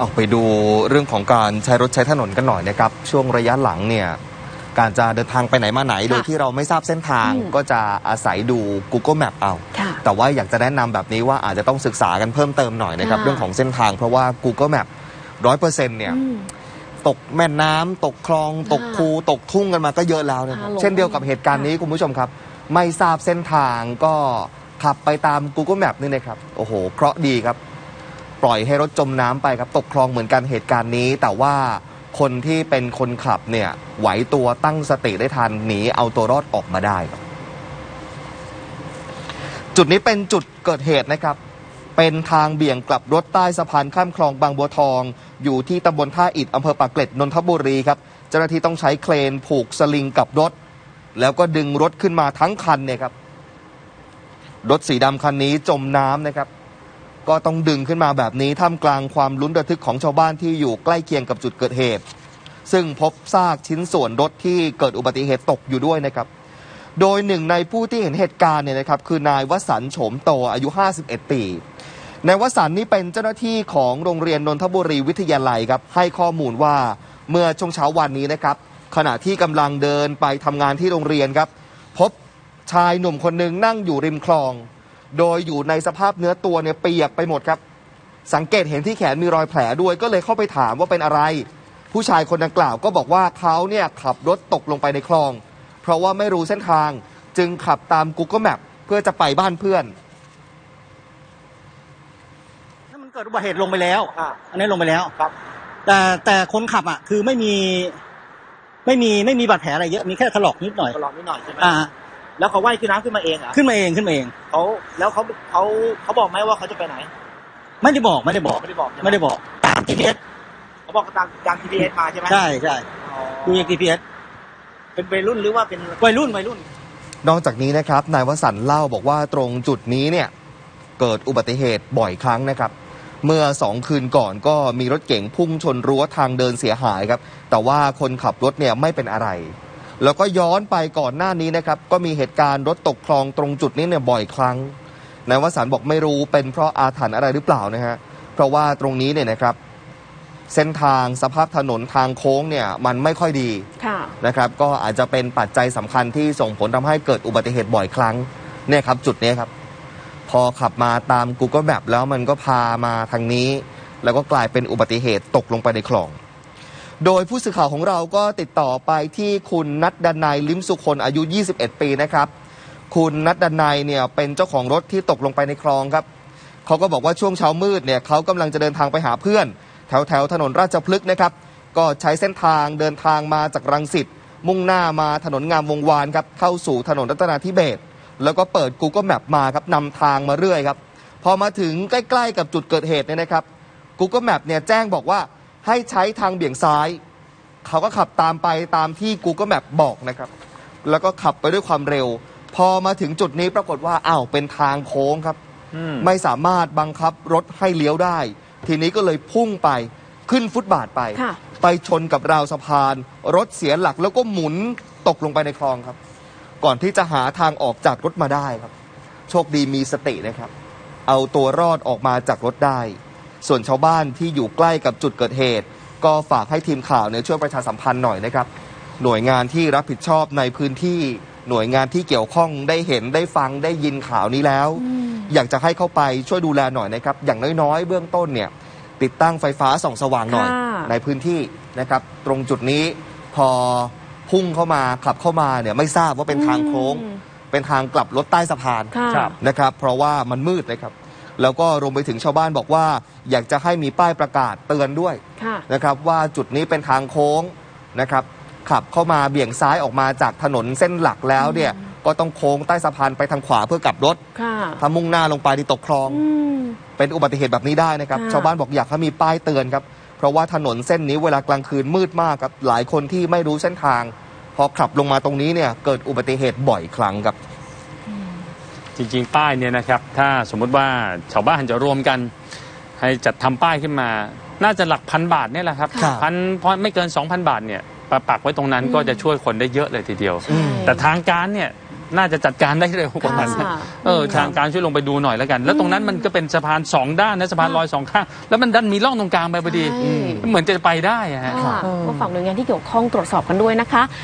ออกไปดูเรื่องของการใช้รถใช้ถนนกันหน่อยนะครับ ช่วงระยะหลังเนี่ยการจะเดินทางไปไหนมาไหน โดยที่เราไม่ทราบเส้นทางอืมก็จะอาศัยดู Google Map เอาค่ะแต่ว่าอยากจะแนะนำแบบนี้ว่าอาจจะต้องศึกษากันเพิ่มเติมหน่อยนะครับค่ะเรื่องของเส้นทางเพราะว่า Google Map ร้อยเปอร์เซ็นต์เนี่ยอืมตกแม่น้ำตกคลอง ตกค่ะคูตกทุ่งกันมาก็เยอะแล้วนะครับอ่าหลงเช่นเดียวกับเหตุการณ์นี้คุณผู้ชมครับ ไม่ทราบเส้นทางก็ขับไปตาม Google Map นี่นะครับโอ้โหเคราะห์ดีครับ ปล่อยให้รถจมน้ำไปครับตกคลองเหมือนกันเหตุการณ์นี้ แต่ว่าคนที่เป็นคนขับเนี่ยไหวตัวตั้งสติได้ทันหนีเอาตัวรอดออกมาได้ครับ จุดนี้เป็นจุดเกิดเหตุนะครับ เป็นทางเบี่ยงกลับรถใต้สะพานข้ามคลองบางบัวทอง อยู่ที่ตำบลท่าอิฐอำเภอปากเกร็ดนนทบุรีครับ เจ้าหน้าที่ต้องใช้เครนผูกสลิงกับรถ แล้วก็ดึงรถขึ้นมาทั้งคันเนี่ยครับ รถสีดำคันนี้จมน้ำนะครับ ก็ต้องดึงขึ้นมาแบบนี้ท่ามกลางความลุ้นระทึกของชาวบ้านที่อยู่ใกล้เคียงกับจุดเกิดเหตุ ซึ่งพบซากชิ้นส่วนรถที่เกิดอุบัติเหตุตกอยู่ด้วยนะครับ โดยหนึ่งในผู้ที่เห็นเหตุการณ์เนี่ยนะครับ คือนายวสันต์โฉมโตอายุ 51 ปีนายวสันต์นี่เป็นเจ้าหน้าที่ของโรงเรียนนนทบุรีวิทยาลัยครับให้ข้อมูลว่าเมื่อช่วงเช้าวันนี้นะครับ ขณะที่กำลังเดินไปทำงานที่โรงเรียนครับ พบชายหนุ่มคนหนึ่งนั่งอยู่ริมคลอง โดยอยู่ในสภาพเนื้อตัวเนี่ยเปียกไปหมดครับ สังเกตเห็นที่แขนมีรอยแผลด้วยก็เลยเข้าไปถามว่าเป็นอะไร ผู้ชายคนดังกล่าวก็บอกว่าเขาเนี่ยขับรถตกลงไปในคลอง เพราะว่าไม่รู้เส้นทางจึงขับตาม Google Map เพื่อจะไปบ้านเพื่อน ถ้ามันเกิดอุบัติเหตุลงไปแล้ว อ่าอันนี้ลงไปแล้วครับ แต่แต่คนขับอะ คือไม่มี ไม่มีไม่มีบาดแผลอะไรเยอะมีแค่ถลอกนิดหน่อยก็ลองนิดหน่อยใช่ไหมอ่า แล้วเขาว่ายขึ้นน้ำขึ้นมาเองเหรอขึ้นมาเองขึ้นมาเองเขาแล้วเขาเขาเขาบอกไหมว่าเขาจะไปไหน ไม่ได้บอกไม่ได้บอกไม่ได้บอกใช่หไม่ได้บอกตาม GPS เขาบอกตามตาม GPS มาใช่ไหมใช่ใช่อ๋อดูจาก GPS เป็นวัยรุ่นหรือว่าเป็นวัยรุ่นวัยรุ่น นอกจากนี้นะครับนายวสันต์เล่าบอกว่าตรงจุดนี้เนี่ยเกิดอุบัติเหตุบ่อยครั้งนะครับ เมื่อสองคืนก่อนก็มีรถเก๋งพุ่งชนรั้วทางเดินเสียหายครับ แต่ว่าคนขับรถเนี่ยไม่เป็นอะไร แล้วก็ย้อนไปก่อนหน้านี้นะครับ ก็มีเหตุการณ์รถตกคลองตรงจุดนี้เนี่ยบ่อยครั้งนายวสันต์บอกไม่รู้เป็นเพราะอาถรรพ์อะไรหรือเปล่านะฮะเพราะว่าตรงนี้เนี่ยนะครับ เส้นทางสภาพถนนทางโค้งเนี่ยมันไม่ค่อยดีค่ะนะครับ ก็อาจจะเป็นปัจจัยสำคัญที่ส่งผลทำให้เกิดอุบัติเหตุบ่อยครั้งเนี่ยครับ จุดเนี้ยครับ พอขับมาตาม Google Map แล้วมันก็พามาทางนี้ แล้วก็กลายเป็นอุบัติเหตุตกลงไปในคลอง โดยผู้สื่อข่าวของเราก็ติดต่อไปที่คุณนัดดนัยลิมสุคนอายุ 21 ปีนะครับ คุณนัดดนัยเนี่ยเป็นเจ้าของรถที่ตกลงไปในคลองครับเขาก็บอกว่าช่วงเช้ามืดเนี่ยเขากำลังจะเดินทางไปหาเพื่อน แถวแถวถนนราชพฤกษ์นะครับ ก็ใช้เส้นทางเดินทางมาจากรังสิตมุ่งหน้ามาถนนงามวงวานครับเข้าสู่ถนนรัตนาธิเบศแล้วก็เปิด Google Map มาครับนำทางมาเรื่อยครับ พอมาถึงใกล้ ๆ กับจุดเกิดเหตุเนี่ยนะครับ Google Map เนี่ยแจ้งบอกว่า ให้ใช้ทางเบี่ยงซ้าย เขาก็ขับตามไปตามที่ Google Map บอกนะครับ แล้วก็ขับไปด้วยความเร็ว พอมาถึงจุดนี้ปรากฏว่าอ้าวเป็นทางโค้งครับ ไม่สามารถบังคับรถให้เลี้ยวได้ ทีนี้ก็เลยพุ่งไปขึ้นฟุตบาทไปค่ะไปชนกับราวสะพาน รถเสียหลักแล้วก็หมุนตกลงไปในคลองครับ ก่อนที่จะหาทางออกจากรถมาได้ครับ โชคดีมีสตินะครับ เอาตัวรอดออกมาจากรถได้ ส่วนชาวบ้านที่อยู่ใกล้กับจุดเกิดเหตุ ก็ฝากให้ทีมข่าวเนี่ยช่วยประชาสัมพันธ์หน่อยนะครับ หน่วยงานที่รับผิดชอบในพื้นที่หน่วยงานที่เกี่ยวข้องได้เห็นได้ฟังได้ยินข่าวนี้แล้ว อยากจะให้เข้าไปช่วยดูแลหน่อยนะครับ อย่างน้อยๆ เบื้องต้นเนี่ยติดตั้งไฟฟ้าส่องสว่างหน่อยค่ะในพื้นที่นะครับ ตรงจุดนี้พอพุ่งเข้ามาขับเข้ามาเนี่ยไม่ทราบว่าเป็นทางโค้งอืมเป็นทางกลับรถใต้สะพานค่ะครับนะครับ เพราะว่ามันมืดนะครับ แล้วก็รวมไปถึงชาวบ้านบอกว่า อยากจะให้มีป้ายประกาศเตือนด้วยค่ะ นะครับว่าจุดนี้เป็นทางโค้งนะครับขับเข้ามาเบี่ยงซ้ายออกมาจากถนนเส้นหลักแล้วเนี่ยก็ต้องโค้งใต้สะพานไปทางขวาเพื่อกลับรถ ค่ะถ้ามุ่งหน้าลงไปที่ตกคลอง อืม เป็นอุบัติเหตุแบบนี้ได้นะครับ ค่ะ ชาวบ้านบอกอยากให้มีป้ายเตือนครับ เพราะว่าถนนเส้นนี้เวลากลางคืนมืดมากครับ หลายคนที่ไม่รู้เส้นทาง พอขับลงมาตรงนี้เนี่ยเกิดอุบัติเหตุบ่อยครั้งครับ จริง ๆ ป้ายเนี่ยนะครับ ถ้าสมมุติว่าชาวบ้านจะรวมกัน ให้จัดทำป้ายขึ้นมา น่าจะหลักพันบาทเนี่ยแหละครับครับพันพอไม่เกิน 2,000 บาทเนี่ยปะปักไว้ตรงนั้นอืมก็จะช่วยคนได้เยอะเลยทีเดียวใช่แต่ทางการเนี่ยน่าจะจัดการได้เร็วกว่านั้นค่ะเออทางการช่วยลงไปดูหน่อยแล้วกัน แล้วตรงนั้นมันก็เป็นสะพานสองด้านนะสะพานลอยสองข้างแล้วมันดันมีร่องตรงกลางไปพอดีใช่เหมือนจะไปได้อะฮะ ค่ะก็ฝากหน่วยงานที่เกี่ยวข้องตรวจสอบกันด้วยนะคะ